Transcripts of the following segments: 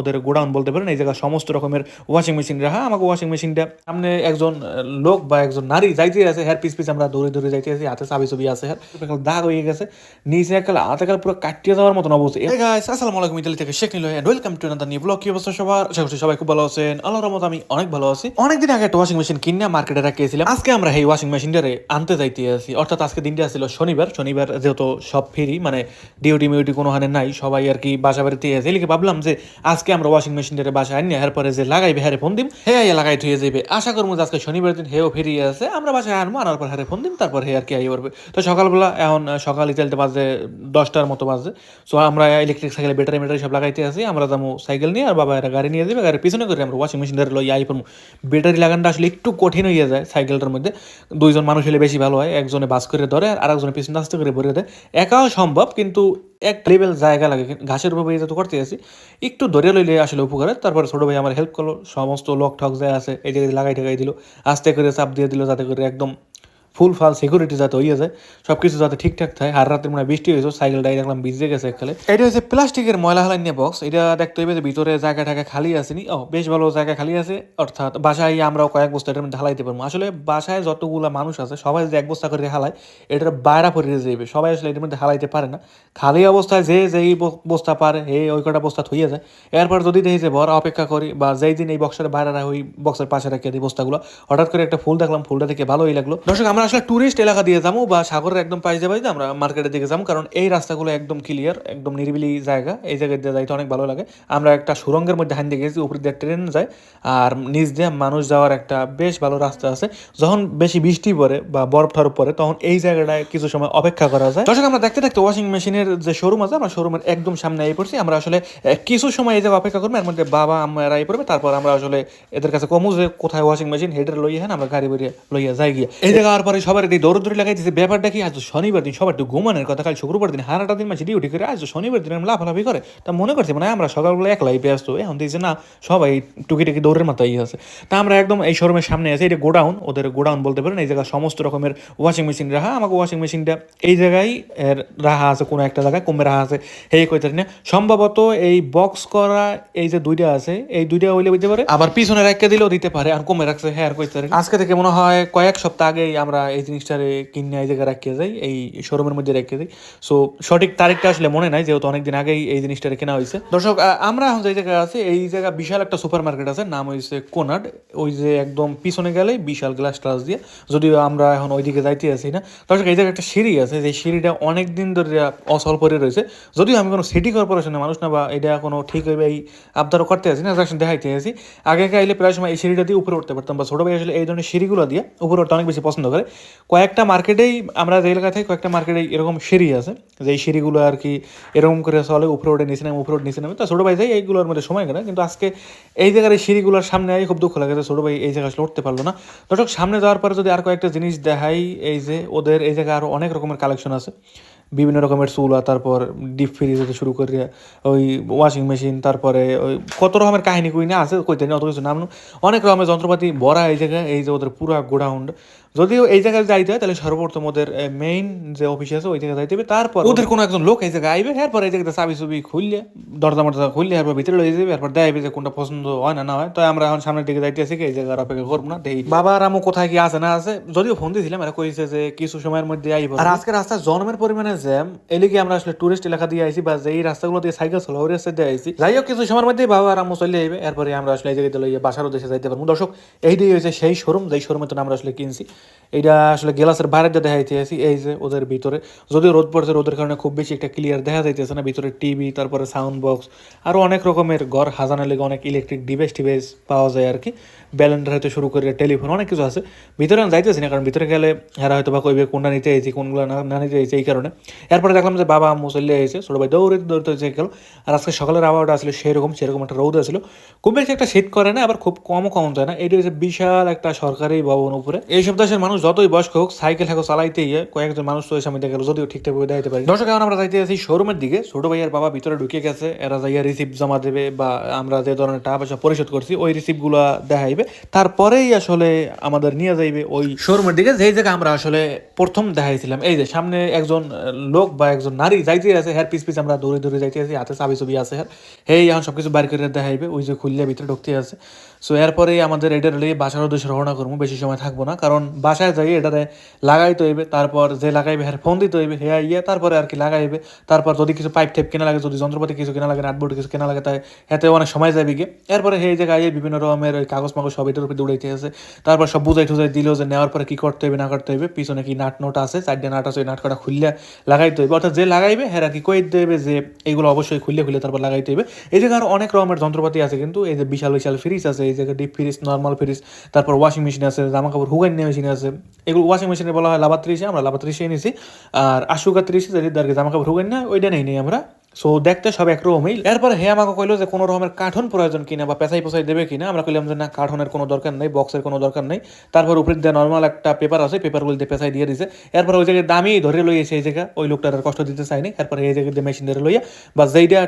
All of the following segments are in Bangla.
ওদের গোডাউন বলতে পারেন, এই জায়গায় সমস্ত রকমের ওয়াশিং মেশিন রাখা আমাকে ওয়াশিং মেশিনটা সামনে একজন লোক বা একজন নারী যাইতে আছে হ্যার পিস পিস আমরা দৌড়ে দৌড়ে যাইতে আছি, হাতে চাবি ছবি আছে হ্যার দাগ হয়ে গেছে, নিচে একটা হাতে কাল পুরো কাটিয়ে যাওয়ার মতন অবস্থা। গাইস আসসালামু আলাইকুম, ইতালি থেকে Sheikh Nil and welcome to another new blog কি অবস্থা সবার? আশা করছি সবাই খুব ভালো আছেন। আল্লাহর রহমতে আমি অনেক ভালো আছি। অনেকদিন আগে একটা ওয়াশিং মেশিন কিনে মার্কেটে রাখিয়েছিলাম। আজকে আমরা এই ওয়াশিং মেশিনটারে আনতে যাইতে আছি। অর্থাৎ আজকে দিনটা ছিল শনিবার। শনিবার যেহেতু সব ফ্রি মানে ডিউটি মিউটি কোনো হানে নাই, সবাই আর কি বাসা বাড়িতে আছে। এলিকে ভাবলাম যে আজকে আমরা ওয়াশিং মেশিনটারে বাসা আনি হের পরে যে লাগাইবে হ্যারে ফোন দিম। হে আইয়া লাগাই থুয়ে যাবে আশা করব আজকে শনিবার দিন হেও ফিরিয়ে আছে, আমরা বাসায় আনব আনার পর হারে ফোন দিম, তারপর হে আর কি আই করবে তো সকালবেলা এখন সকাল চলতে বাজে দশটার মতো বাজে। সো আমরা ইলেকট্রিক সাইকেলে ব্যাটারি ব্যাটারি সব লাগাইতে আছি, আমরা যাব সাইকেল নিয়ে, আর বাবা এরা গাড়ি নিয়ে যাবে গাড়ির পিছনে করে আমরা ওয়াশিং মেশিন ধরে লই আই পড়ব ব্যাটারি লাগানটা আসলে একটু কঠিন হয়ে যায় সাইকেলটার মধ্যে। দুইজন মানুষ হলে বেশি ভালো হয়, একজনে বাস করে ধরে, আর আরেকজনে পিছনে আস্তে করে ভরে দেয়। একাও সম্ভব, কিন্তু এক লেভেল জায়গা লাগে ঘাসের উপর যেহেতু করতে আছি। একটু ধরে লইলে আসলে উপকারে, তারপরে ছোটো ভাই আমার হেল্প করল, সমস্ত লক ঠক যায় আছে, এই জায়গায় লাগাই ঠেকাই দিল, আস্তে করে চাপ দিয়ে দিল, যাতে করে একদম ফুল ফাল সিকিউরিটি যাতে হয়ে যায় সব কিছু যাতে ঠিকঠাক থাকে। আর রাতে মানে বৃষ্টি হয়েছে সাইকেলটাই দেখলাম ভিজে গেছে একখালে এটা হচ্ছে প্লাস্টিকের ময়লা হালাই নিয়ে বক্স এটা দেখতে হবে যে ভিতরে জায়গা টাকা খালি আসেনি ও বেশ ভালো জায়গা খালি আছে। অর্থাৎ বাসায় আমরাও কয়েক বস্তা এটার মধ্যে হালাইতে পারব। আসলে বাসায় যতগুলো মানুষ আছে, সবাই যদি এক বস্তা করে হালায়, এটার বাইরা পড়ে যাবে সবাই আসলে এটার মধ্যে হালাইতে পারে না। খালি অবস্থায় যে যেই বস্তা পারে, হে, ওই কটা বস্তা থইয়া যায়। এরপর যদি দেখি যে বড় অপেক্ষা করি বা যেই দিন এই বক্সের বাইরে ওই বক্সের পাশে রেখে বস্তাগুলো, হঠাৎ করে একটা ফুল দেখলাম, ফুলটা দেখে ভালোই লাগল। দর্শক, আমরা আসলে টুরিস্ট এলাকা দিয়ে যাব বা সাগরের একদম পাইজে পাইজে আমরা মার্কেটের দিকে যাব কারণ এই রাস্তাগুলো একদম ক্লিয়ার একদম নিরিবিলি জায়গা। এই জায়গায় দিয়ে যাইতে অনেক ভালো লাগে। আমরা একটা সুরঙ্গের মধ্যে হান দিয়ে গেছি, উপর দিয়ে ট্রেন যায়, আর নিচ দিয়ে মানুষ যাওয়ার একটা বেশ ভালো রাস্তা আছে। যখন বেশি বৃষ্টি পড়ে বা বরফ টরফ পড়ে, তখন এই জায়গাটায় কিছু সময় অপেক্ষা করা যায়। দর্শক, আমরা দেখতে দেখতে ওয়াশিং মেশিনের যে শোরুম আছে, আমরা শোরুমের একদম সামনে এই পড়ছি। আমরা আসলে কিছু সময় এই জায়গায় অপেক্ষা করব, এর মধ্যে বাবা আমরা এই পড়বে। তারপর আমরা আসলে এদের কাছে কমু যে কোথায় ওয়াশিং মেশিন হেডের লইয়া হ্যাঁ আমরা গাড়ি বেরিয়ে লইয়া যাই গিয়ে। এই জায়গা আর পরে সবার এই দৌড়দৌড়ি লাগাই দিচ্ছে ব্যাপারটা কি আজ শনিবার দিন সবার একটু ঘুমানোর কথা। কাল শুক্রবার দিন হারাটা দিন মাসে ডিউটি করে আজ শনিবার দিন লাফালাফি করে। তা মনে করছে মানে আমরা সকালবেলা একলাই ব্যস্ত এখন দেখছি না সবাই টুকি টুকি দৌড়ের মাথায় আছে তা আমরা একদম এই শোরুমের সামনে আছে এটা গোডাউন ওদের গোডাউন বলতে পারেন এই জায়গায় সমস্ত রকমের ওয়াশিং মেশিন রাখা আমাকে ওয়াশিং মেশিনটা এই জায়গায় এর রাখা আছে কোনো একটা জায়গায় কমে রাখা আছে এই কইতে না। সম্ভবত এই বক্স করা এই যে দুইটা আছে এই দুইটা হইলে বুঝতে পারে আবার পিছনে রেখে দিলেও দিতে পারে আর কমে রাখছে হ্যাঁ আর কইতে আজকে থেকে মনে হয় কয়েক সপ্তাহ আগেই আমরা এই জিনিসটারে কিনে এই জায়গায় রাখিয়ে যাই, এই শোরুমের মধ্যে রেখে দিই সো সঠিক তারিখটা আসলে মনে নাই, যেহেতু অনেকদিন আগেই এই জিনিসটা কেনা হয়েছে দর্শক আমরা এখন যে জায়গায় আছি, এই জায়গা বিশাল একটা সুপার মার্কেট আছে, নাম হয়েছে কোনাড। ওই যে একদম পিছনে গেলে বিশাল গ্লাস টাস দিয়ে, যদিও আমরা এখন ওইদিকে যাইতে আছি না। দর্শক, এই জায়গায় একটা সিঁড়ি আছে, যে সিঁড়িটা অনেক দিন ধরে অসল পরে রয়েছে। যদিও আমি কোনো সিটি কর্পোরেশনের মানুষ না, বা এটা কোনো ঠিক হইবে এই আবদারও করতে আছি না জাস্ট দেখাইতে আছি আগে আইলে প্রায় সময় এই সিঁড়িটা দিয়ে উপরে উঠতে পারতাম, বা ছোটো ভাই আসলে এই ধরনের সিঁড়িগুলো দিয়ে উপরে উঠতে অনেক বেশি পছন্দ করে। কয়েকটা মার্কেটেই আমরা যে এলাকা থেকে কয়েকটা মার্কেটেই এরকম সিঁড়ি আছে যে সিঁড়িগুলো আর কি এরকম করে চলে, উপরে ওঠে নিচে নামে, উপরে ওঠে নিচে নামে। তো ছোটো ভাই যাই, এইগুলোর মধ্যে সময় কেনা কিন্তু আজকে এই জায়গার এই সিঁড়িগুলোর সামনে আই খুব দুঃখ লাগে যে ছোটো ভাই এই জায়গায় আসলে উঠতে পারল না। দর্শক, সামনে যাওয়ার পরে যদি আর কয়েকটা জিনিস দেখাই, এই যে ওদের এই জায়গায় আরও অনেক রকমের কালেকশন আছে। বিভিন্ন রকমের চুলা তারপর ডিপ ফ্রিজ হতে শুরু করে ওই ওয়াশিং মেশিন তারপরে ওই কত রকমের কাহিনী কই না আছে কইতে অত কিছু নাম অনেক রকমের যন্ত্রপাতি ভরা এই জায়গায় এই যে ওদের পুরা গোডাউন। যদিও এই জায়গায় যাইতে হয় তাহলে সর্বপ্রথম ওদের মেইন যে অফিস আছে ওই জায়গায় যাইতে হবে। তারপর ওদের কোনো একজন লোক এই জায়গায় আইবে এরপর এই জায়গাতে চাবি চুবি খুললে দরজা মরজা খুললে এরপর ভিতরে লয়ে যাবে এরপর দেখাবে যে কোনটা পছন্দ হয় না না হয়। তো আমরা এখন সামনের দিকে যাইতে আছি কি এই জায়গায় অপেক্ষা করব না দেখি। বাবা আর আমু কোথায় কি আছে না আছে? যদিও ফোন দিয়েছিলাম এরা কইছে যে কিছু সময়ের মধ্যে আইব। আর আজকে রাস্তায় জন্মের পরিমাণে জ্যাম, এলিগে আমরা আসলে টুরিস্ট এলাকা দিয়ে আইছি বা যেই রাস্তাগুলো দিয়ে সাইকেল চলে, ওই রাস্তা দিয়ে আইছি। যাই হোক কিছু সময়ের মধ্যেই বাবা আর আম্মু চলে আইবে, এরপরে আমরা আসলে এই জায়গাতে লইয়ে বাসার উদ্দেশ্যে যাইতে পারব। দর্শক এইটাই হয়েছে সেই শোরুম যেই শোরুমে তো আমরা আসলে কিনছি। এইটা আসলে গ্লাসের বাইরে দিয়ে দেখাইতে আছি এই যে ওদের ভিতরে। যদিও রোদ পড়ছে, রোদের কারণে খুব বেশি একটা ক্লিয়ার দেখা যাইতেছে না, ভিতরে টিভি তারপরে সাউন্ড বক্স আরও অনেক রকমের ঘর, হাজানের লেগে অনেক ইলেকট্রিক ডিভাইস টিভাইস পাওয়া যায় আর কি। ব্যালেন্ডার হয়তো শুরু করে টেলিফোন, অনেক কিছু আছে। ভিতরে আমি যাইতেছি না, কারণ ভিতরে গেলে এরা হয়তো বা কইবে কোনটা নিতে আইছি কোনগুলো না নিতে আইছি এই কারণে। এরপরে দেখলাম যে বাবা, আম্মু চলে এসেছে, ছোটো ভাই দৌড়ে দৌড়তে হয়েছে গেল। আর আজকে সকালের আবহাওয়াটা আসলে সেরকম সেরকম একটা রৌদ আসলো। খুব বেশি একটা শীত করে না, আবার খুব কমও কম যায় না। এটি হচ্ছে বিশাল একটা সরকারি ভবন উপরে। এই সব দেশের মানুষ যতই বয়স্ক হোক, সাইকেল হাঁকো চালাইতে গিয়ে কয়েকজন মানুষ তো এই সময় দেখা গেল, যদিও ঠিকঠাক ভাবে দেখাতে পারি দর্শক, এখন আমরা যাইতে আছি শোরুমের দিকে। ছোট ভাইয়ের বাবা ভিতরে ঢুকে গেছে। এরা যাইয়া রিসিপ্ট জমা দেবে বা আমরা যে ধরনের টাকা পয়সা পরিশোধ করছি, ওই রিসিপ্টগুলা দেখাইবে তারপরেই আসলে আমাদের নিয়ে যাইবে ওই শোরুমের দিকে। যেই জায়গায় আমরা আসলে প্রথম দেখাইছিলাম, এই যে সামনে একজন লোক বা একজন নারী যাইতে আছে হ্যার পিস পিস আমরা দৌড়ে দৌড়ে যাইতে আছি, হাতে চাবি ছবি আছে হ্যার এখন সব কিছু বাইর করে দেখাইবে, ওই যে খুললে ভিতরে ঢুকতে আছে। সো এরপরে আমাদের এটার লিয়ে বাসার উদ্দেশ্যে রওনা করব, বেশি সময় থাকব না, কারণ বাসায় যাই এটারে লাগাইতে হইবে, তারপর যে লাগাইবে হ্যার ফোন দিতে হইবে হ্যাঁ ইয়ে তারপরে আর কি লাগাইবে। তারপর যদি কিছু পাইপ টেপ কেনা লাগে, যদি যন্ত্রপাতি কিছু কেনা লাগে, নাটবোর্ড কিছু কেনা লাগে, তাই এতে অনেক সময় যাবে গিয়ে। এরপরে সেই জায়গায় বিভিন্ন রকমের ওই কাগজ মাগজ সব এটার উপরে দৌড়াইতে আছে। তারপর সব বুঝাই টুজাই দিল যে নেওয়ার পরে কি করতে হবে না করতে হবে পিছনে কি নাট নোট আছে? চারটে নাট আছে, ওই নাট কটা খুললে লাগাইতে হইবে। অর্থাৎ যে লাগাইবে হ্যাঁ কি কই দেবে যে এইগুলো অবশ্যই খুললে খুললে তারপর লাগাইতে হইবে। এই জায়গায় আরও অনেক রকমের যন্ত্রপাতি আছে কিন্তু, এই যে বিশাল বিশাল ফ্রিজ আছে, এই জায়গায় ডিপ ফ্রিজ নর্মাল ফ্রিজ তারপর ওয়াশিং মেশিন আছে জামা কাপড় হুগাই মেশিন আছে। এগুলো ওয়াশিং মেশিনে বলা হয় লাভাত্রিশে আমরা লাভাত্রিশে নিয়েছি আর আশুকা ত্রিশে যেটি জামা কাপড় হুগাই না ওইটা নেই নেই আমরা। সো দেখতে সব একরকমই এরপর হে আমাকে কইলো যে কোনো রকমের কাঠন প্রয়োজন কিনা বা পেঁচাই পেঁচাই দেবে কিনা। আমরা কইলাম যে না, কাঠনের কোনো দরকার নেই, বক্সের কোনো দরকার নেই। তারপর উপরে দিয়ে নর্মাল একটা পেপার আছে পেপারগুলো দিয়ে পেঁচাই দিয়ে দিছে। এরপর ওই জায়গায় দামি ধরে লইয়েছে এই জায়গা, ওই লোকটার আর কষ্ট দিতে চাইনি। এরপর এই জায়গায় দিয়ে মেশিন ধরে লইয়া, বা যেইটা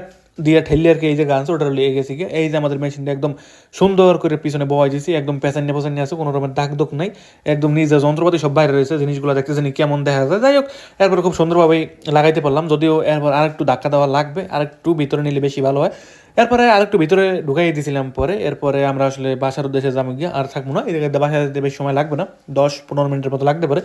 দিয়ে ঠেললে আর কি, এই যে গান ওটা লেগে গেছে এই যে আমাদের মেশিনটা একদম সুন্দর করে পিছনে বয় দিয়েছি একদম পেছান্নে পেছান্নে আছে, কোনো রকমের দাগ দোক নাই। একদম নিজের যন্ত্রপাতি সব বাইরে রয়েছে, জিনিসগুলো দেখতে জানি কেমন দেখা যায়। যাই হোক, এরপর খুব সুন্দরভাবেই লাগাইতে পারলাম। যদিও এরপর আরেকটু ধাক্কা দেওয়া লাগবে আর একটু ভিতরে নিলে বেশি ভালো হয়। এরপরে আর একটু ভিতরে ঢুকাই দিয়েছিলাম পরে, এরপরে আমরা আসলে বাসার উদ্দেশ্যে যাব গিয়ে, আর থাকব না। জায়গায় বাসায় যেতে বেশি সময় লাগবে না। দশ পনেরো মিনিটের মতো লাগতে পারে।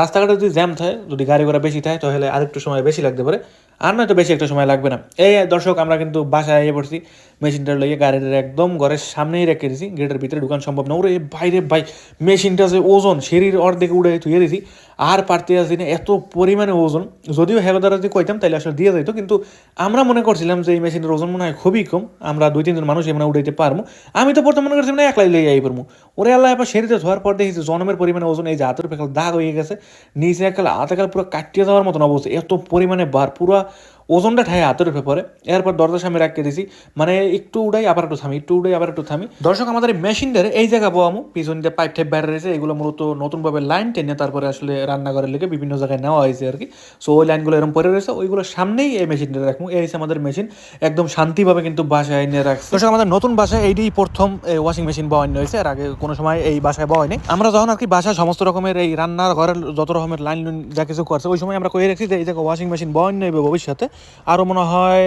রাস্তাঘাটে যদি জ্যাম থাকে, যদি গাড়ি ঘোড়া বেশি থাকে, তাহলে আর একটু সময় বেশি লাগতে পারে। আর নয়তো বেশি একটা সময় লাগবে না। এই দর্শক, আমরা কিন্তু বাসায় এ পড়ছি। মেশিনটা লইয়ে গাড়ির একদম ঘরের সামনেই রেখে দিছি গেটের ভিতরে ঢুকান সম্ভব না। ওরে বাইরে ভাই, মেশিনটা যে ওজন শরীর অর্ধেকে উড়ে ধুয়ে দিছি, আর পারতে আসি না, এত পরিমাণে ওজন। যদিও হেবাদারা যদি কইতাম তাহলে আসলে দিয়ে যাইতো, কিন্তু আমরা মনে করছিলাম যে এই মেশিনের ওজন মনে হয় খুবই কম, আমরা দুই, তিনজন মানুষ এমন উড়াইতে পারব। আমি তো প্রথম মনে করছিলাম না, একলাই লেগে যাই পারব ওরে আল্লাহ, এবার শরীরে ধোয়ার পর দেখেছি জনমের পরিমাণে ওজন, এই যে হাতের পেকাল দাগ হয়ে গেছে, নিচে একাল হাতে কাল পুরো কাটিয়ে যাওয়ার মতন অবস্থা, এত পরিমাণে বার পুরো ওজনটা ঠায় হাতের উপরে পরে এরপর দরজার সামনে রাখিয়ে দিছি। মানে একটু উড়াই, আবার একটু থামি, একটু উড়াই, আবার একটু থামি। দর্শক, আমাদের মেশিনটার এই জায়গা বোয়ামু পিছন দিয়ে পাইপ টাইপ বাইরে রয়েছে। এগুলো মূলত নতুনভাবে লাইন টেনে তারপরে আসলে রান্নাঘরের লেগে বিভিন্ন জায়গায় নেওয়া হয়েছে আর কি। সো ওই লাইনগুলো এরকম পরে রয়েছে। ওইগুলো সামনেই এই মেশিনটা রাখব এই হচ্ছে আমাদের মেশিন। একদম শান্তিভাবে কিন্তু বাসায় এনে রাখছি। দর্শক, আমাদের নতুন বাসায় এইটাই প্রথম ওয়াশিং মেশিন বওয়ানো হয়েছে আর আগে কোনো সময় এই বাসায় বওয়াই নেই আমরা যখন আর কি বাসায় সমস্ত রকমের এই রান্নার ঘরের যত রকমের লাইন যা কিছু করছে, ওই সময় আমরা কয়ে রাখছি যে এই জায়গায় ওয়াশিং মেশিন বওয়ানো নেবে ভবিষ্যতে। আরও মনে হয়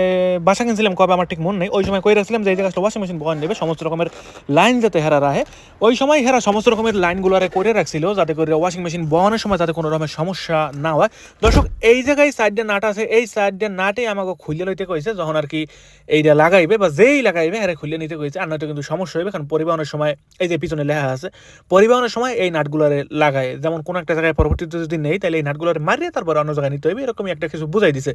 বাসা কিনছিলাম কবে আমার ঠিক মনে নেই। ওই সময় কয়ে রাখছিলাম যে এই জায়গায় ওয়াশিং মেশিন বওয়ান নেবে সমস্ত রকমের লাইন যাতে হেরা রাখে ওই সময় হেরা সমস্ত রকমের লাইনগুলো করে রাখছিল, যাতে করে ওয়াশিং মেশিন বওয়ানোর সময় যাতে কোনো রকমের সমস্যা না হয়। দর্শক, এই জায়গায় সাইডে নাট আছে, এই সাইডে নাটে আমাকে খুলে লইতে কইছে, যখন আর কি এইটা লাগাইবে বা যেই লাগাইবে হ্যাঁ খুলে নিতে কইছে। আর নয়তো কিন্তু সমস্যা হবে কারণ পরিবহনের সময় এই যে পিছনে লেখা আছে, পরিবহনের সময় এই নাটগুলারে লাগায়। যেমন কোনো একটা জায়গায় পরবর্তীতে যদি নেই, তাহলে এই নাটগুলোরে মারিয়ে তারপর অন্য জায়গায় নিতে হবে এরকমই একটা কিছু বুঝাই দিছে।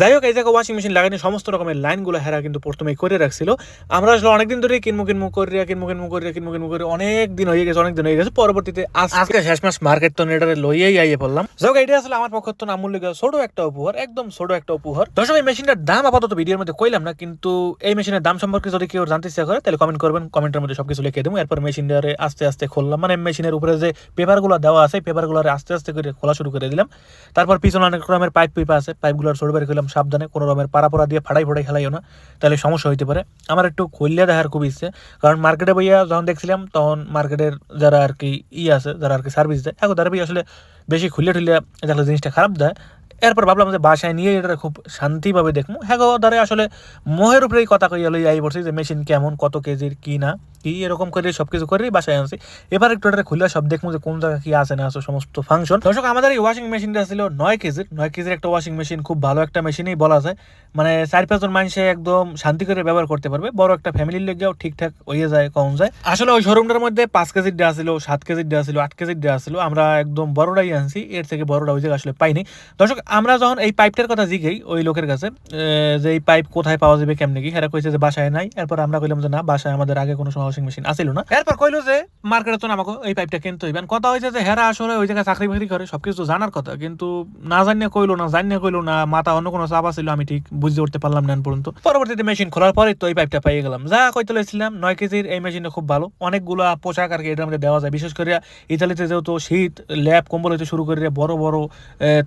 যাই হোক এই জায়গায় ওয়াশিং মেশিন লাগাইনি সমস্ত রকমের লাইনগুলো হেরা কিন্তু প্রথমেই করে রাখছিল। আমরা আসলে অনেকদিন ধরে কিনমু কিনমু করিয়া কিনমু কিনমু করিয়া কিনমু কিনমু করে অনেক দিন হয়ে গেছে অনেক দিন হয়ে গেছে। পরবর্তীতে আজকে শেষ মাস মার্কেট তো এটারে লইয়াই আইয়ে পড়লাম। যাই এটা আসলে আমার পক্ষ তো নামূল্য ছোট একটা উপহার একদম ছোট একটা উপহার। দর্শক এই মেশিনটার দাম আপাতত ভিডিওর মধ্যে কইলাম না কিন্তু এই মেশিনের দাম সম্পর্কে যদি কেউ জানতে ইচ্ছা করে তাহলে কমেন্ট করবেন কমেন্টের মধ্যে সবকিছু লিখে দেবো। এরপর মেশিনটারে আস্তে আস্তে খুললাম। মানে মেশিনের উপরে যে পেপারগুলো দেওয়া আছে পেপারগুলো আস্তে আস্তে করে খোলা শুরু করে দিলাম। তারপর পিছনে অনেক রকমের পাইপ পিপা আছে পাইপগুলোর ছোট বের করলাম সাবধানে কোনো রকমের পাড়াপোড়া দিয়ে ফাড়াই ফাড়াই খেলাইও না, তাহলে সমস্যা হইতে পারে। আমার একটু খুললে দেখার খুব ইচ্ছে, কারণ মার্কেটে বইয়া যখন দেখছিলাম, তখন মার্কেটের যারা আর কি ই আছে, যারা আর কি সার্ভিস দেয়, এখন তারা বই আসলে বেশি খুললে ঠুললে দেখলে জিনিসটা খারাপ দেয় এরপর ভাবলাম যে বাসায় নিয়ে এটা খুব শান্তিভাবে দেখব। হ্যাঁ দ্বারা আসলে মোহের উপরেই কথা কইয়া লই আই পড়ছি যে মেশিন কেমন, কত কেজির কি না, কি, এরকম করে সব কিছু করেই বাসায় আনছি। এবার একটু এটা খুলে সব দেখব যে কোন জায়গায় কি আছে না আছে সমস্ত ফাংশন দর্শক, আমাদের এই ওয়াশিং মেশিনটা ছিল নয় কেজির নয় কেজির একটা ওয়াশিং মেশিন খুব ভালো একটা মেশিনই বলা যায়। মানে চার পাঁচজন মানুষে একদম শান্তি করে ব্যবহার করতে পারবে। বড় একটা ফ্যামিলির লেগেও ঠিকঠাক হয়ে যায়, কম যায়। আসলে ওই শোরুমটার মধ্যে পাঁচ কেজির দেওয়া ছিল, সাত কেজির দেওয়া ছিল, আট কেজির দেওয়া ছিল। আমরা একদম বড়টাই আনছি। এর থেকে বড়টা ওই জায়গায় আসলে পাইনি। দর্শক আমরা যখন এই পাইপটার কথা জিগেই ওই লোকের কাছে যে এই পাইপ কোথায় পাওয়া যাবে, কেমনে কি, হেরা কইছে যে বাসায় নাই। এরপর আমরা কইলাম যে না, বাসায় আমাদের আগে কোনো ওয়াশিং মেশিন আসিল না। এরপর কইলো যে, মার্কেটে তো আমাকে এই পাইপটা কিনতে হইবেন কথা হয়েছে যে হেরা আসলে ওই জায়গায় চাকরি বাকরি করে, সবকিছু জানার কথা। কিন্তু না জানিয়ে কইলো না, জানিয়ে কইলো না, মাথা অন্য কোনো চাপ ছিল আমি ঠিক বুঝতে উঠতে পারলাম না পর্যন্ত। পরবর্তীতে মেশিন খোলার পরে তো এই পাইপটা পেয়ে গেলাম। যা কইতে লইছিলাম, নয় কেজির এই মেশিনটা খুব ভালো। অনেকগুলো পোশাক আর কি এটার মধ্যে দেওয়া যায়। বিশেষ করে ইতালিতে যেহেতু শীত, ল্যাব, কম্বল হইতে শুরু করে বড় বড়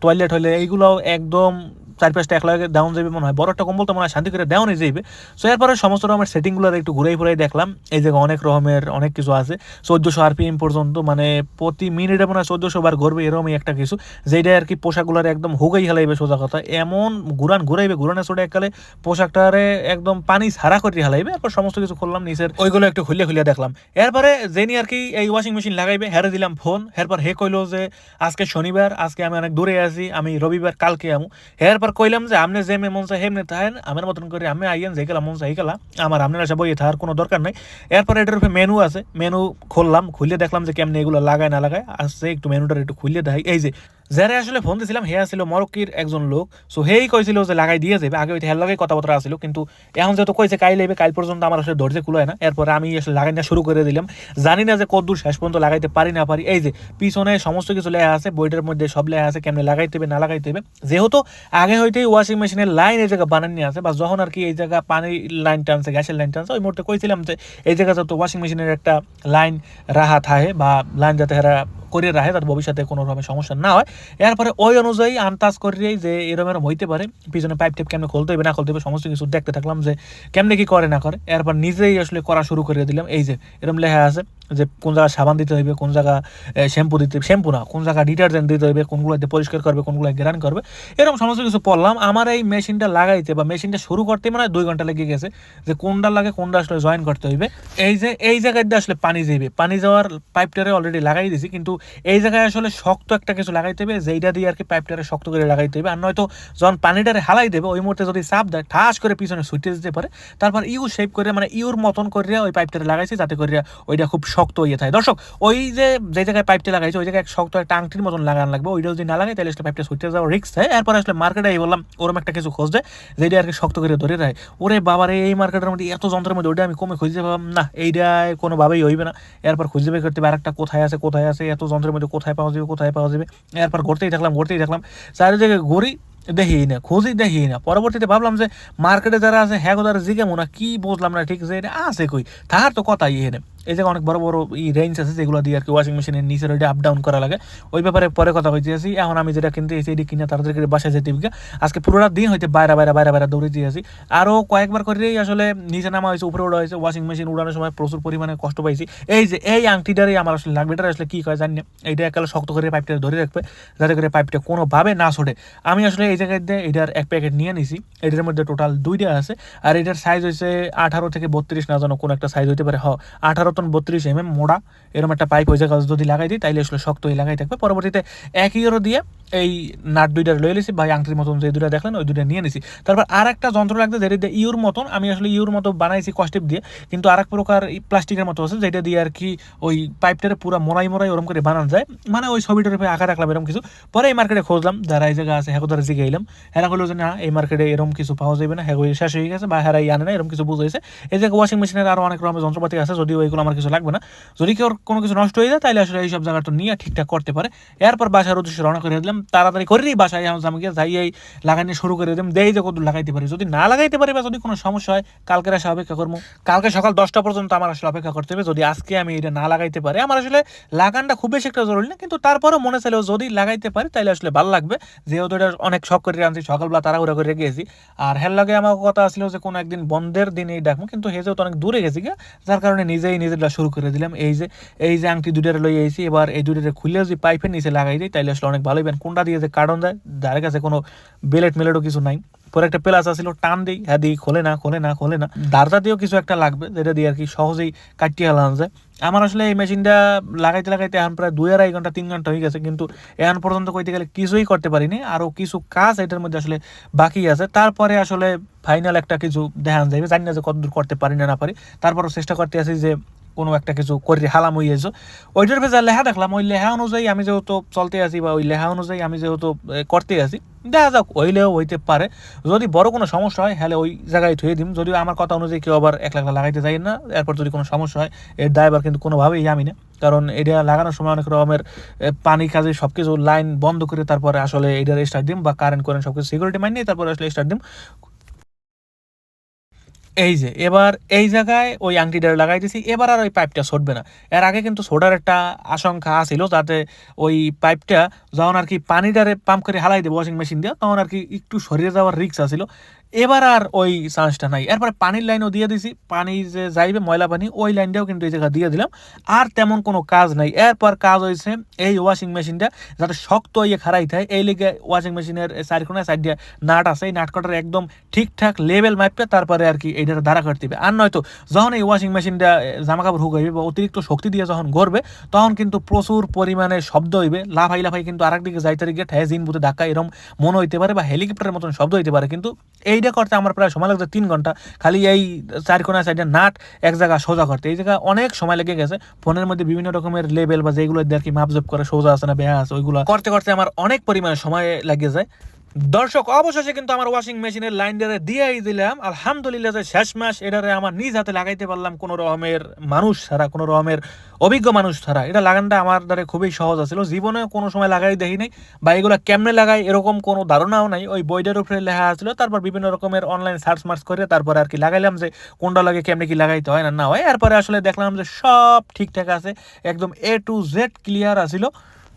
টয়লেট হলে এইগুলো একদম চার পাঁচটা এক লাগে ডাউন যাবে মনে হয়। বড় একটা কম্বল তো মনে হয় শান্তি করে ডাউনই যাবে সো এরপরে সমস্ত রকমের সেটিংগুলো একটু ঘুরাই ফুরাই দেখলাম। এই জায়গায় অনেক রকমের অনেক কিছু আছে। চোদ্দোশো আরপিএম পর্যন্ত মানে প্রতি মিনিটে মনে হয় চোদ্দোশো বার ঘুরবে এরকমই একটা কিছু। যেটা আর কি পোশাকগুলোর একদম হুগাই হেলাইবে সোজা কথা। এমন ঘুরান ঘুরাইবে ঘুরানে ছোট এককালে পোশাকটারে একদম পানি ছাড়া করে হেলাইবে। এরপর সমস্ত কিছু খুললাম, নিচের ওইগুলো একটু খুলে খুলে দেখলাম। এরপরে যেনি আর কি এই ওয়াশিং মেশিন লাগাইবে, হেরে দিলাম ফোন এরপর হে কইলো যে, আজকে শনিবার, আজকে আমি অনেক দূরে আছি, আমি রবিবার কালকে আমু। এরপর কইলাম যে আপনি যে মন চাই হেমনে থাকেন আমার মতন করে আমি আইয়েন যে গেলাম মন চাই গেলাম আমার আপনার সব বইয়ে থাকার কোনো দরকার নাই। এরপর এটার উপরে মেনু আছে। মেনু খুললাম খুলে দেখলাম যে কেমনে এগুলো লাগায় না লাগায়। আসছে একটু মেনুটার একটু খুলে দেখাই। এই যে যারা আসলে ফোন দিয়েছিলাম হে আসছিল মরক্কির একজন লোক। সো হেই কইছিল যে লাগাই দিয়ে যাবে আগে ওইটা হের লগে কথাবার্তা আসছিল কিন্তু এখন যেহেতু কইছে কাই লেবে কাল পর্যন্ত আমার আসলে ধৈর্য কুলায় না। এরপরে আমি আসলে লাগাই না শুরু করে দিলাম। জানি না যে কদ্দূর শেষ পর্যন্ত লাগাইতে পারি না পারি এই যে, পিছনে সমস্ত কিছু লেখা আছে বইটার মধ্যে সব লেখা আছে, কেমনে লাগাইতে হবে না লাগাইতে হবে যেহেতু আগে হইতেই ওয়াশিং মেশিনের লাইন এই জায়গা বানানি আছে, বা যখন আর কি এই জায়গা পানির লাইন টানছে, গ্যাসের লাইন টানছে, ওই মুহূর্তে কইছিলাম যে, এই জায়গা তো ওয়াশিং মেশিনের একটা লাইন রাহা থাকে বা লাইন যাতে হেরা করে রাখে তাদের ভবিষ্যতে কোনো রকমের সমস্যা না হয়। এরপরে ওই অনুযায়ী আন্দাজ করিয়েই যে এরকম এরকম হইতে পারে, পিছনে পাইপ টাইপ কেমনে খুলতে হবে, না খুলতে হবে, সমস্ত কিছু দেখতে থাকলাম যে কেমনে কি করে না করে। এরপর নিজেই আসলে করা শুরু করে দিলাম, এই যে এরম লেখা আছে যে কোন জায়গায় সাবান দিতে হইবে, কোন জায়গা শ্যাম্পু দিতে শ্যাম্পু না, কোন জায়গায় ডিটারজেন্ট দিতে হইবে কোনগুলোতে পরিষ্কার করবে, কোনগুলো গ্রান করবে, এরকম সমস্ত কিছু পড়লাম। আমার এই মেশিনটা লাগাইতে বা মেশিনটা শুরু করতে মানে দুই ঘণ্টা লেগে গেছে, যে কোনটা লাগে, কোনটা আসলে জয়েন করতে হইবে। এই যে, এই জায়গায় দিয়ে আসলে পানি যাইবে। পানি যাওয়ার পাইপটারে অলরেডি লাগাই দিয়েছি কিন্তু এই জায়গায় আসলে শক্ত একটা কিছু লাগাইতে হবে যেইটা দিয়ে আর কি পাইপটারে শক্ত করে লাগাইতে হবে আর নয়তো যখন পানিটারে হালাই দেবে, ওই মুহূর্তে যদি চাপ দেয়, ঠাস করে পিছনে ছুটে যেতে পারে, তারপর ইউ শেপ করে মানে ইউর মতন করে ওই পাইপটারে লাগাইছি, যাতে করে ওইটা খুব শক্ত হয়ে থাকে। দর্শক, ওই যে যে জায়গায় পাইপটা লাগাইছে, ওই জায়গায় শক্ত একটা আংটির মতন লাগানো লাগবে। ওইটা যদি না লাগাই তাহলে আসলে পাইপটা ছুটে যাওয়ার রিক্স হয় এরপর আসলে মার্কেটে এই বললাম, ওরম একটা কিছু খোঁজ দেয় যেটা আর কি শক্ত করে ধরে রাখে। ওরে বাবারে, এই মার্কেটের মধ্যে এত যন্ত্রের মধ্যে ওইটা আমি কমে খুঁজে পাবো না। এইটাই কোনোভাবেই হইবে না। এরপর খুঁজে বের করতে হবে, আরেকটা কোথায় আছে কোথায় আছে, এত যন্ত্রের মধ্যে কোথায় পাওয়া যাবে, কোথায় পাওয়া যাবে। এরপর ঘুরতেই থাকলাম ঘুরতেই থাকলাম। চারিদিকে ঘুরি দেখি না, খুঁজি দেখি না। পরবর্তীতে ভাবলাম যে মার্কেটে যারা আছে হ্যাঁ তারা জিগে মনে কি বুঝলাম না ঠিক, যে এটা আছে কই? তাহার তো কথা ইয়ে না এই জায়গায় অনেক বড় বড় ই রেঞ্জ আছে যেগুলো দিয়ে আর কি ওয়াশিং মেশিনের নিচের ওইটা আপ ডাউন করা লাগে। ওই ব্যাপারে পরে কথা হইতে আসি, এখন আমি যেটা কিনতে এসে এটি কিনে তাড়াতাড়ি করে বাসায় যেতে হবে। আজকে পুরোটা দিন হইতে বাইরে বাইরে বাইরে বাইরে দৌড়ে দিয়ে আসি। আরও কয়েকবার করেই আসলে নিচে নামা হয়েছে, উপরে ওড়া হয়েছে ওয়াশিং মেশিন উড়ানোর সময় প্রচুর পরিমাণে কষ্ট পাইছি। এই যে, এই আংটিটারই আমার আসলে লাগবে এটা আসলে কী কয় জানি এইটা একালে শক্ত করে পাইপটা ধরে রাখবে, যাতে করে পাইপটা কোনোভাবে না ছোটে আমি আসলে এই জায়গায় দিয়ে এটার এক প্যাকেট নিয়ে নিছি। এটার মধ্যে টোটাল দুইটা আছে, আর এটার সাইজ হয়েছে আঠারো থেকে বত্রিশ, না জানো কোন একটা সাইজ হইতে পারে। হ, আঠারো টন বত্রিশ এম এম মোড়া এরকম একটা পাইপ ওই জায়গায় যদি লাগাই দিই, তাইলে আসলে শক্ত হয়ে লাগাই থাকবে। পরবর্তীতে এক ইউরো দিয়ে এই নাট দুইটা লয়ে নিছি ভাই আংটির মতন যে দুইটা দেখলেন, ওই দুইটা নিয়ে নিছি। তারপর আর একটা যন্ত্র লাগছে যেটা ইউর মতন, আমি আসলে ইউর মতো বানাইছি কস্টিপ দিয়ে, কিন্তু আর এক প্রকার প্লাস্টিকের মতো আছে, যেটা দিয়ে আর কি ওই পাইপটারে পুরো মোড়াই মোড়াই ওরকম করে বানানো যায়। মানে ওই ছবিটার উপরে আঁকা রাখলাম এরকম কিছু। পরে এই মার্কেটে খুঁজলাম, যারা এই জায়গা আছে হ্যাঁ জিগে এলাম। হ্যাঁ হলো যে, না, এই মার্কেটে এরকম কিছু পাওয়া যাবে না হ্যাঁ শেষ হয়ে গেছে, বা হ্যাঁ আনে না এরকম কিছু বুঝাইছে। এই জায়গায় ওয়াশিং মেশিনের আরও অনেক রকমের যন্ত্রপাতি আছে, যদিও এগুলো আমার কিছু লাগবে না। যদি কেউ কোনো কিছু নষ্ট হয়ে যায় তাহলে আসলে এইসব জায়গা তো নিয়ে ঠিকঠাক করতে পারে। এরপর বাসার উদ্দেশ্যে রওনা করে দিলাম। তাড়াতাড়ি করেই বাসায় আমি গিয়ে যাই এই লাগানি শুরু করে দিলাম। দেই যে কত লাগাইতে পারি। যদি না লাগাইতে পারি বা যদি কোনো সমস্যা হয় কালকের আসে অপেক্ষা করব। কালকে সকাল দশটা পর্যন্ত আমার আসলে অপেক্ষা করতে হবে। যদি আজকে আমি এটা না লাগাইতে পারি, আমার আসলে লাগানটা খুব বেশি একটা জরুরি না। কিন্তু তারপরেও মনে চাইলেও যদি লাগাইতে পারি তাহলে আসলে ভালো লাগবে। যেহেতু এটা অনেক শখ করে আনছি, সকালবেলা তাড়াহুড়া করে গেছি। আর হের লাগে আমার কথা আসলে যে কোনো একদিন বন্ধের দিন এই ডাকবো। কিন্তু হে যেহেতু অনেক দূরে গেছি গিয়ে যার কারণে নিজেই নিজেরটা শুরু করে দিলাম, এই যে এই যে আংটি দুটারে লই আইছি, এবার এই দুটারে খুলে যদি পাইপের নিচে লাগাই দিই, তাইলে আসলে অনেক ভালো হইবেন কোনটা দিয়ে যে কার্টন দেয় যার কাছে কোনো বেলেট মেলেটও কিছু নাই। পরে একটা প্লাস আসছিল টান দিই হ্যাঁ দিই, খোলে না খোলে না খোলে না। দারদা দিয়েও কিছু একটা লাগবে, যেটা দিয়ে আর কি সহজেই কাটিয়ে হালানো যায় আমার আসলে এই মেশিনটা লাগাইতে লাগাইতে এখন প্রায় দুই আড়াই ঘণ্টা, তিন ঘণ্টা হয়ে গেছে, কিন্তু এখন পর্যন্ত কইতে গেলে কিছুই করতে পারিনি। আরও কিছু কাজ এটার মধ্যে আসলে বাকি আছে। তারপরে আসলে ফাইনাল একটা কিছু দেখান যাবে জানি না যে কতদূর করতে পারি না না পারি। তারপরও চেষ্টা করতে আছি যে কোনো একটা কিছু করে হালাম হইয়েছো ওইটার ভেজা লেহা দেখলাম, ওই লেহা অনুযায়ী আমি যেহেতু চলতে আছি বা ওই লেহা অনুযায়ী আমি যেহেতু করতে আছি, দেখা যাক, হইলেও হইতে পারে। যদি বড় কোনো সমস্যা হয় হলে ওই জায়গায় থুয়ে দিম। যদিও আমার কথা অনুযায়ী কেউ আবার এক লাখ লাগাইতে চাই না, এরপর যদি কোনো সমস্যা হয়, এর ড্রাইভার কিন্তু কোনোভাবেই আমি না। কারণ এটা লাগানোর সময় অনেক রকমের পানি কাজে সব কিছু লাইন বন্ধ করে তারপরে আসলে এটার স্টার্ট দিম বা কারেন্ট করেন সব কিছু সিকিউরিটি মাইন নিয়ে তারপরে আসলে স্টার্ট দিম। এই যে, এবার এই জায়গায় ওই আংটিটা লাগাই দিছি এবার আর ওই পাইপটা ছোটবে না। এর আগে কিন্তু সোডার একটা আশঙ্কা আছিল, যাতে ওই পাইপটা যখন আর কি পানিটারে পাম্প করে হালাই দেবো ওয়াশিং মেশিন দিয়ে তখন আর কি একটু সরিয়ে যাওয়ার রিক্স আছিল। এবার আর ওই চান্সটা নাই। এরপরে পানির লাইনও দিয়ে দিছি। পানি যে যাইবে, ময়লা পানি, ওই লাইনটাও কিন্তু এই জায়গা দিয়ে দিলাম। আর তেমন কোনো কাজ নাই। এরপর কাজ হয়েছে এই ওয়াশিং মেশিনটা যাতে শক্ত ইয়ে খারাই থাকে। এই লিগে ওয়াশিং মেশিনের চারিকোনায় সাইড দিয়ে নাট আছে। এই নাট কাটার একদম ঠিকঠাক লেভেল মাপবে তারপরে আর কি এইটার দ্বারা কাটতে হবে আর নয়তো যখন এই ওয়াশিং মেশিনটা জামা কাপড় হুকাইবে বা অতিরিক্ত শক্তি দিয়ে যখন গড়বে, তখন কিন্তু প্রচুর পরিমাণে শব্দ হইবে। লাফাই লাফাই কিন্তু আরেক দিকে যাইতে গিয়ে ঠেয়ে জিন বুতে ধাক্কা এরকম মনে হইতে পারে বা হেলিকপ্টারের মতন শব্দ হইতে পারে। কিন্তু এইটা করতে আমার প্রায় সময় লাগছে তিন ঘণ্টা। খালি এই চারকোনা সাইডে নাট এক জায়গা সোজা করতে। এই জায়গায় অনেক সময় লেগে গেছে। ফোনের মধ্যে বিভিন্ন রকমের লেভেল বা যেগুলো আর কি মাপজপ করে সোজা আছে না বেহা আছে, ওইগুলো করতে করতে আমার অনেক পরিমাণে সময় লেগে যায়। দর্শক, অবশেষে কিন্তু আমার ওয়াশিং মেশিনের লাইন দিয়ে দিয়েই দিলাম। আলহামদুলিল্লাহ যে শেষ মাস, এটারে আমার নিজ হাতে লাগাইতে পারলাম কোনো রকমের মানুষ ছাড়া, কোনো রকমের অভিজ্ঞ মানুষ ছাড়া। এটা লাগানটা আমার দ্বারা খুবই সহজ আছিল। জীবনে কোনো সময় লাগাই দেখি নাই বা এগুলো কেমনে লাগাই এরকম কোনো ধারণাও নাই। ওই বইটার উপরে লেখা আছিল। তারপর বিভিন্ন রকমের অনলাইন সার্চ মার্চ করে তারপরে আর কি লাগাইলাম যে কোনটা লাগে, কেমনে কি লাগাইতে হয় না না হয়। এরপরে আসলে দেখলাম যে সব ঠিকঠাক আছে। একদম এ টু জেড ক্লিয়ার আছিল।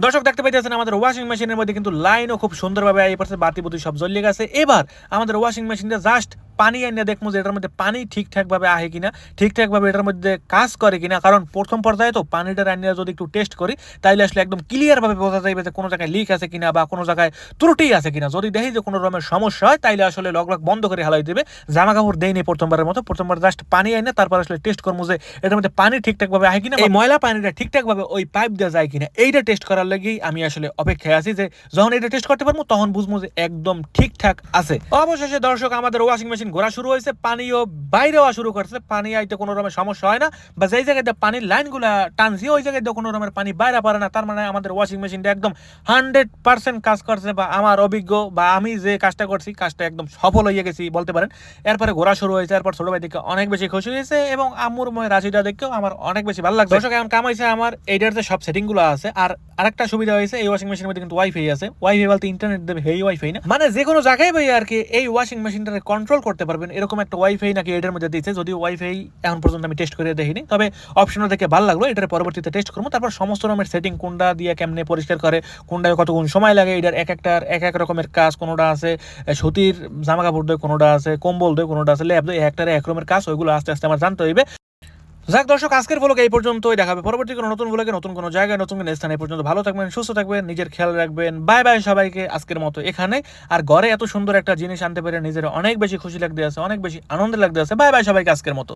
দর্শক দেখতে পাইতেছেন, আমাদের ওয়াশিং মেশিনের মধ্যে কিন্তু লাইনও খুব সুন্দরভাবে এই পাশে বাতি বুতি সব জ্বলিয়ে গেছে। এবার আমাদের ওয়াশিং মেশিনটা জাস্ট পানি এনে দেখব যে এটার মধ্যে পানি ঠিকঠাকভাবে আহে কিনা ঠিকঠাকভাবে এটার মধ্যে কাজ করে কিনা। কারণ প্রথম পর্যায়ে তো পানিটা রান্না যদি একটু টেস্ট করি তাইলে আসলে একদম ক্লিয়ারভাবে বোঝা যাবে যে কোনো জায়গায় লিক আছে কিনা বা কোনো জায়গায় ত্রুটি আছে কিনা। যদি দেখি যে কোনো রকমের সমস্যা হয় তাইলে আসলে লগ লগ বন্ধ করে হালাই দেবে। জামা কাপড় দেয়নি প্রথমবারের মতো প্রথমবার জাস্ট পানি এনে তারপর আসলে টেস্ট করব যে এটার মধ্যে পানি ঠিকঠাকভাবে আহে কিনা এই ময়লা পানিটা ঠিকঠাকভাবে ওই পাইপ দেওয়া যায় কিনা এইটা টেস্ট করার লাগেই আমি আসলে অপেক্ষায় আছি যে যখন এটা টেস্ট করতে পারব তখন বুঝব যে একদম ঠিকঠাক আছে। অবশেষে দর্শক আমাদের ওয়াশিং মেশিন ঘোরা শুরু হয়েছে পানিও বাইরে হওয়া শুরু করছে। পানি আইতে কোনো রকমের সমস্যা হয় না। বা যেই জায়গায় পানির লাইনগুলা টানছি, ওই জায়গায় কোনো রকমের পানি বাইরে পারে না। তার মানে আমাদের ওয়াশিং মেশিনটা একদম হান্ড্রেড পার্সেন্ট কাজ করছে বা আমার অভিজ্ঞ বা আমি যে কাজটা করছি, কাজটা একদম সফল হয়ে গেছি বলতে পারেন। এরপরে ঘোরা শুরু হয়েছে, এরপর ছোট ভাই দেখে অনেক বেশি খুশি হয়েছে এবং আম্মুর ময় রাশিটা দেখেও আমার অনেক বেশি ভালো লাগছে। দর্শক, এখন কাম হয়েছে আমার, এইটার যে সব সেটিংগুলো আছে। আর আরেকটা সুবিধা হয়েছে, এই ওয়াশিং মেশিনের মধ্যে কিন্তু ওয়াইফাই আছে। ওয়াইফাই বলতে ইন্টারনেট দেবে এই ওয়াইফাই না। মানে যে কোনো জায়গায় ভাই আর কি, এই ওয়াশিং মেশিনটাকে কন্ট্রোল করতে পারবেন। এরকম একটা ওয়াইফাই নাকি এটার মধ্যে দিয়েছে যদি ওয়াইফাই এখন পর্যন্ত আমি টেস্ট করে দেখিনি, তবে অপশনটা দেখে ভালো লাগল, এটার পরবর্তীতে টেস্ট করব। তারপর সমস্ত রকমের সেটিং কোনটা দিয়ে কেমনে পরিষ্কার করে কোনটা কতক্ষণ সময় লাগে, এটার এক একটার এক এক রকমের কাজ কোনোটা আছে সতীর সুতির জামা কাপড় দেয় কোনোটা আছে, কম্বল দেয় কোনোটা আছে, ল্যাব দিয়ে একটার এক রকমের কাজ, ওইগুলো আস্তে আস্তে আমার জানতে হইবে। যাক দর্শক, আজকের ভ্লগ এই পর্যন্তই। দেখাবে পরবর্তী কোনো নতুন ভ্লগে নতুন কোনো জায়গায়, নতুন কোনো স্থানে। পর্যন্ত ভালো থাকবেন, সুস্থ থাকবেন, নিজের খেয়াল রাখবেন। বাই বাই সবাইকে আজকের মতো এখানে। আর ঘরে এত সুন্দর একটা জিনিস আনতে পেরে নিজের অনেক বেশি খুশি লাগতে আছে, অনেক বেশি আনন্দ লাগতে আছে। বাই বাই সবাইকে আজকের মতো।